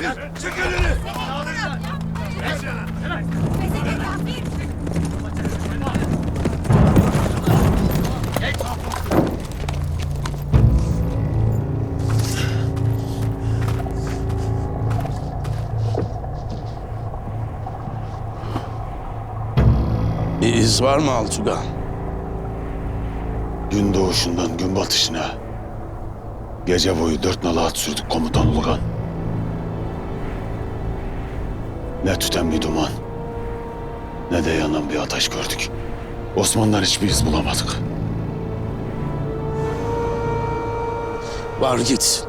Çık önünü. Bir iz var mı Altuga? Gün doğuşundan gün batışına gece boyu dört nala at sürdük komutan Ulugan. Ne tüten bir duman ne de yanan bir ateş gördük. Osman'dan hiçbir iz bulamadık. Var git.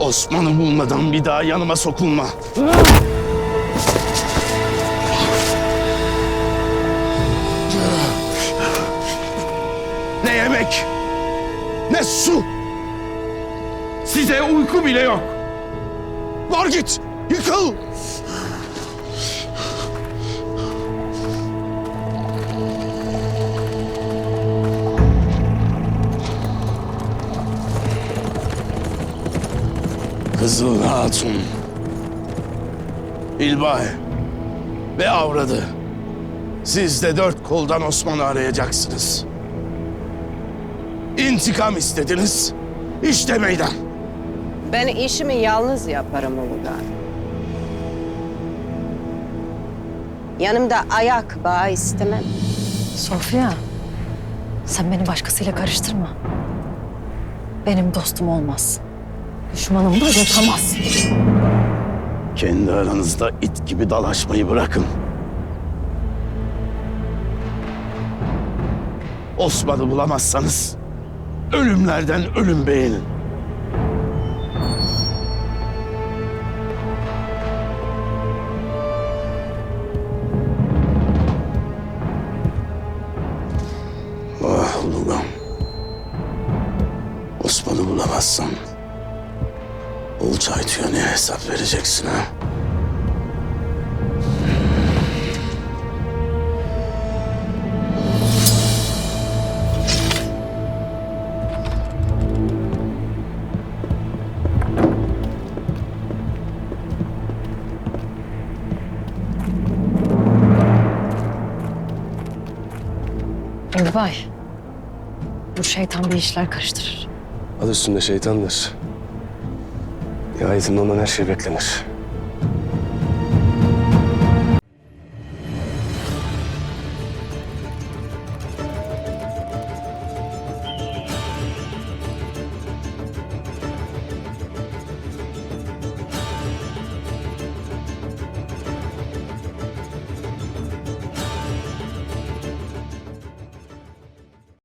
Osman'ı bulmadan bir daha yanıma sokulma. Ne yemek, ne su. Size uyku bile yok. Var git, yıkıl. Kızıl Hatun, İlbay ve avradı. Siz de dört koldan Osman'ı arayacaksınız. İntikam istediniz. İşte meydan. Ben işimi yalnız yaparım Ulugan. Yanımda ayak bağı istemem. Sofya, sen beni başkasıyla karıştırma. Benim dostum olmaz. Düşmanım da yutamaz. Kendi aranızda it gibi dalaşmayı bırakın. Osman'ı bulamazsanız ölümlerden ölüm beğenin. Ah Ulugan. Osman'ı bulamazsan Olcay ne hesap vereceksin ha? Ülbay, bu şeytan bir işler karıştırır. Adı üstünde şeytandır. Nihayetimde ondan her şey beklenir.